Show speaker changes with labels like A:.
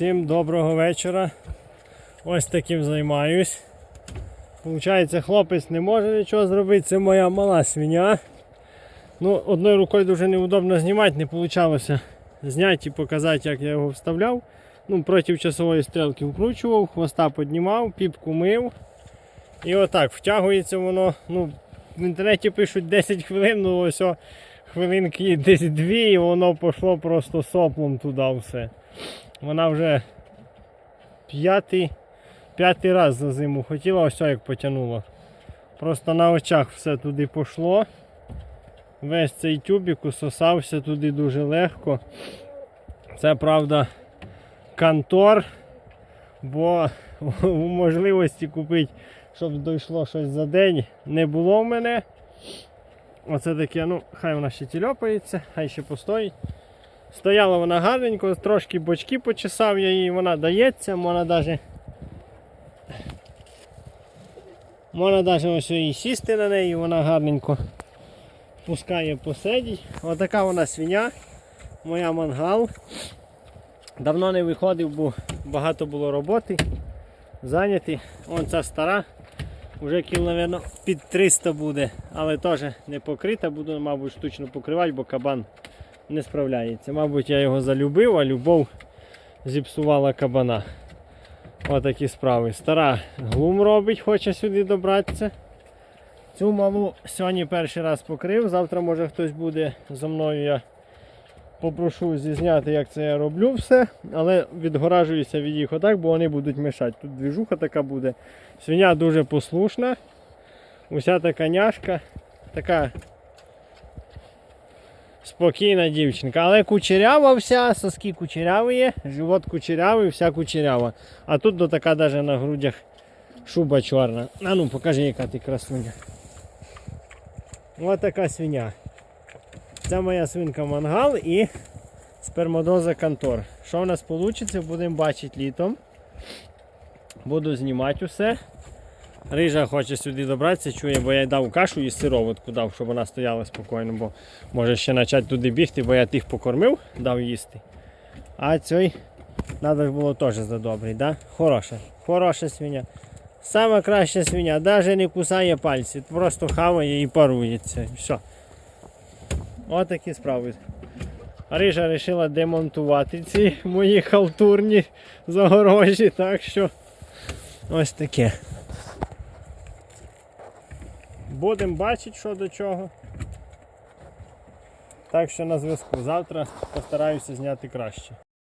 A: Всім доброго вечора. Ось таким займаюсь. Получається, хлопець не може нічого зробити, це моя мала свиня. Ну, одною рукою дуже неудобно знімати, не вийшло зняти і показати, як я його вставляв. Ну, проти часової стрілки вкручував, хвоста піднімав, піпку мив. І отак втягується воно. Ну, в інтернеті пишуть 10 хвилин, ну ось хвилинки десь дві, і воно пішло просто соплом туди все. Вона вже п'ятий, п'ятий раз за зиму хотіла, ось як потягнула. Просто на очах все туди пішло. Весь цей тюбик усосався туди дуже легко. Це правда кантор, бо можливості купити, щоб дійшло щось за день, не було в мене. Оце таке, ну, хай вона ще тільопається, хай ще постоїть. Стояла вона гарненько, трошки бочки почесав я її, вона дається, можна навіть можна навіть ось і сісти на неї, вона гарненько пускає посидіть. Отака вона свиня, моя мангал. Давно не виходив, бо багато було роботи, зайнятий. Вон ця стара, вже кіл, мабуть, під 300 буде, але теж не покрита, буду, мабуть, штучно покривати, бо кабан не справляється. Мабуть, я його залюбив, а любов зіпсувала кабана. Отакі справи. Стара глум робить, хоче сюди добратися. Цю малу сьогодні перший раз покрив, завтра може хтось буде зі мною. Я попрошу зізняти, як це я роблю все, але відгоражуюся від їх отак, бо вони будуть мішати. Тут двіжуха така буде. Свиня дуже послушна. Уся така няшка, така спокійна дівчинка. Але кучерява вся, соски кучеряві є, живот кучерявий, вся кучерява. А тут до така навіть на грудях шуба чорна. А ну покажи, яка ти красуня. Ось така свиня. Це моя свинка мангал і спермодоза Кантор. Що в нас вийде, будемо бачити літом. Буду знімати усе. Рижа хоче сюди добратися, чує, бо я дав кашу і сироватку дав, щоб вона стояла спокійно, бо може ще почати туди бігти, бо я тих покормив, дав їсти. А цей треба було теж задобрий, да? Хороша, хороша свиня. Сама краща свиня, навіть не кусає пальці, просто хаває і парується. Все. Отакі справи. Рижа вирішила демонтувати ці мої халтурні загорожі, так що ось таке. Будемо бачити, що до чого. Так що на зв'язку. Завтра постараюся зняти краще.